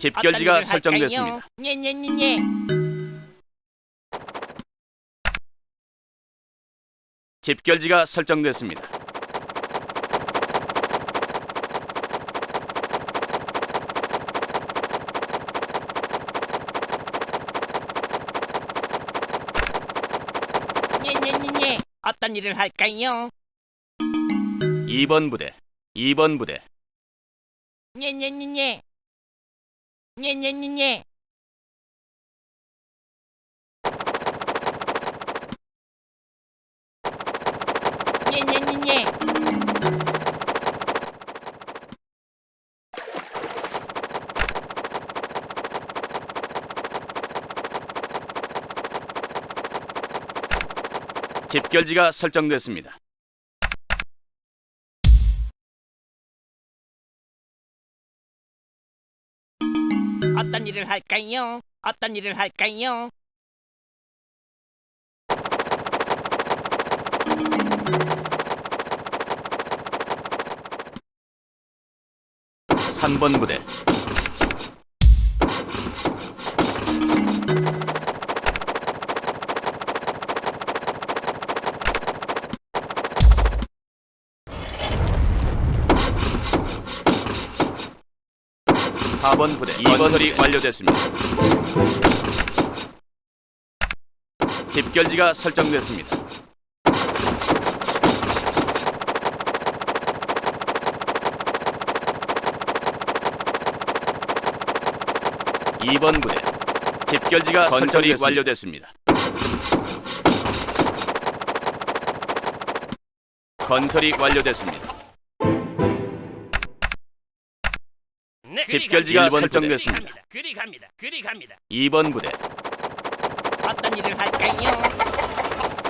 집결지가 설정됐습니다. 예예예예. 집결지가 설정됐습니다. 예예예예. 어떤 일을 할까요? 2번 부대, 2번 부대, 예예예예. 예예예예. 예예예예. 집결지가 설정됐습니다. 어떤 일을 할까요? 어떤 일을 할까요? 삼번 부대, 사번 부대, 건설이 완료됐습니다. 집결지가 설정됐습니다. 이번 부대, 집결지가 건설이 완료됐습니다. 건설이 완료됐습니다. 집결지가. 설정됐습니다. 그리 갑니다. 그리 갑니다. 2번 부대, 어떤 일을 할까요?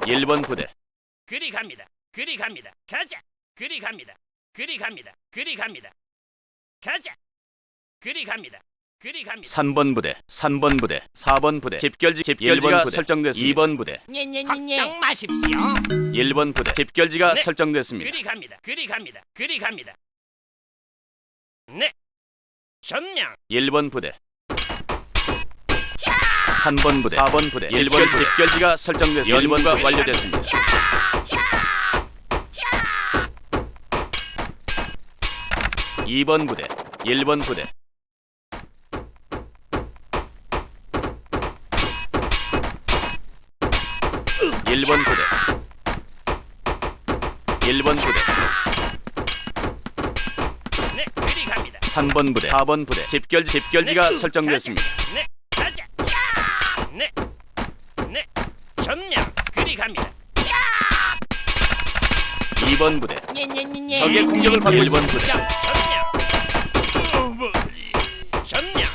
1번 부대, 그리 갑니다. 그리 갑니다. 가자. 그리 갑니다. 그리 갑니다. 그리 갑니다. 가자. 그리 갑니다. 그리 갑니다. 3번 부대, 3번 부대, 4번 부대, 집결지 집결지가 설정됐습니다. 2번 부대, 걱정 마십시오. 1번 부대, 집결지가 네. 설정됐습니다. 그리 갑니다. 그리 갑니다. 그리 갑니다. 네. 전명. 1번 부대, 3번 부대, 4번 부대, 1번 집결지가 설정됐습니다. 1번과 완료됐습니다. 이번 부대, 1번 부대, 1번 부대, 1번 부대, 3번 부대, 4번 부대. 집결 집결지가 네. 설정되었습니다. 네, 가자. 야! 네, 네, 점령. 그리 갑니다. 2번 부대, 예. 적의 공격을 받고 1번 부대, 점령,